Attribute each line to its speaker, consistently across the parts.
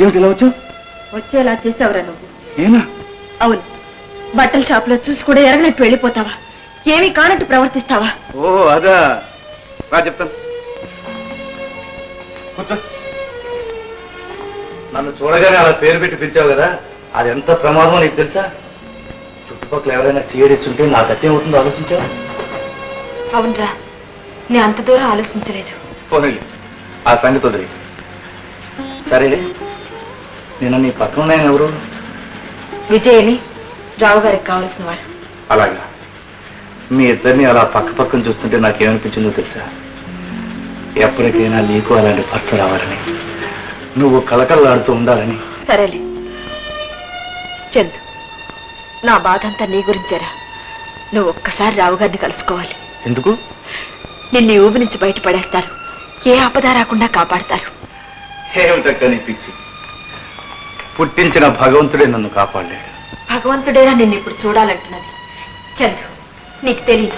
Speaker 1: ఏమిటి ఇలా వచ్చావు?
Speaker 2: వచ్చేలా చేసావురా నువ్వు.
Speaker 1: ఏనా?
Speaker 2: అవును. బట్టల షాప్లో చూసి కూడా ఎరగనట్టు వెళ్ళిపోతావా? ఏమీ కానట్టు ప్రవర్తిస్తావా?
Speaker 1: ఓ అదా. రా చెప్తాను. కూర్చో. నన్ను చూడగానే అలా పేరు పెట్టి పిలిచావు కదా అది ఎంత ప్రమాదమో నీకు తెలుసా? చుట్టుపక్కల ఎవరైనా సీరియస్ ఉంటే నాకు అత్తే అవుతుందో ఆలోచించావా?
Speaker 2: అవునరా నేను అంత దూరం ఆలోచించలేదు.
Speaker 1: పోనీ ఆ సంగతి వదిలి సరే నిన్న నీ పక్కన ఉన్నాయని ఎవరు?
Speaker 2: విజయని రావు గారికి కావాల్సిన వారు.
Speaker 1: అలాగా. మీ ఇద్దరిని అలా పక్క పక్కన చూస్తుంటే నాకేమనిపించిందో తెలుసా? ఎప్పటికైనా నీకు అలాంటి భర్త రావాలని. నువ్వు కలకల్లాడుతూ ఉండాలని.
Speaker 2: సరేలే. చందు నా బాధ అంతా నీ గురించేరా. నువ్వు ఒక్కసారి రావు గారిని కలుసుకోవాలి.
Speaker 1: ఎందుకు?
Speaker 2: నిన్ను ఊబి నుంచి బయటపడేస్తారు. ఏ ఆపద రాకుండా కాపాడతారు.
Speaker 1: ఏమిటక్క నీ పిచ్చి పుట్టించిన భగవంతుడే నన్ను కాపాడలేడు
Speaker 2: భగవంతుడేనా నిన్ను ఇప్పుడు చూడాలంటున్నది? చందు నీకు తెలియదు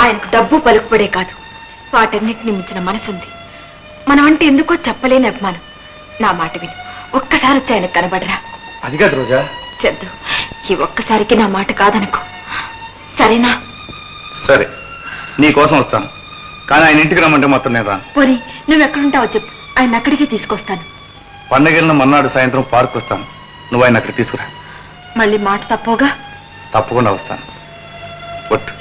Speaker 2: ఆయనకు డబ్బు పలుకుపడే కాదు. వాటన్నిటిని మించిన మనసుంది. మనం అంటే ఎందుకో చెప్పలేని అభిమానం. నా మాట విను. ఒక్కసారి వచ్చి ఆయనకు కనబడరా.
Speaker 1: అది కాదు రోజా.
Speaker 2: చందు ఈ ఒక్కసారికి నా మాట కాదనుకో. సరేనా?
Speaker 1: సరే నీ కోసం వస్తాను. కానీ ఆయన ఇంటికి రమ్మంటే మొత్తం నేను రాను.
Speaker 2: పోనీ నువ్వు ఎక్కడుంటావో చెప్పు. ఆయన అక్కడికి తీసుకొస్తాను.
Speaker 1: పండగలిన మన్నాడు సాయంత్రం పార్క్ వస్తాను. నువ్వు ఆయన అక్కడికి తీసుకురా.
Speaker 2: మళ్ళీ మాట తప్పవుగా?
Speaker 1: తప్పకుండా వస్తాను. ఒట్టు.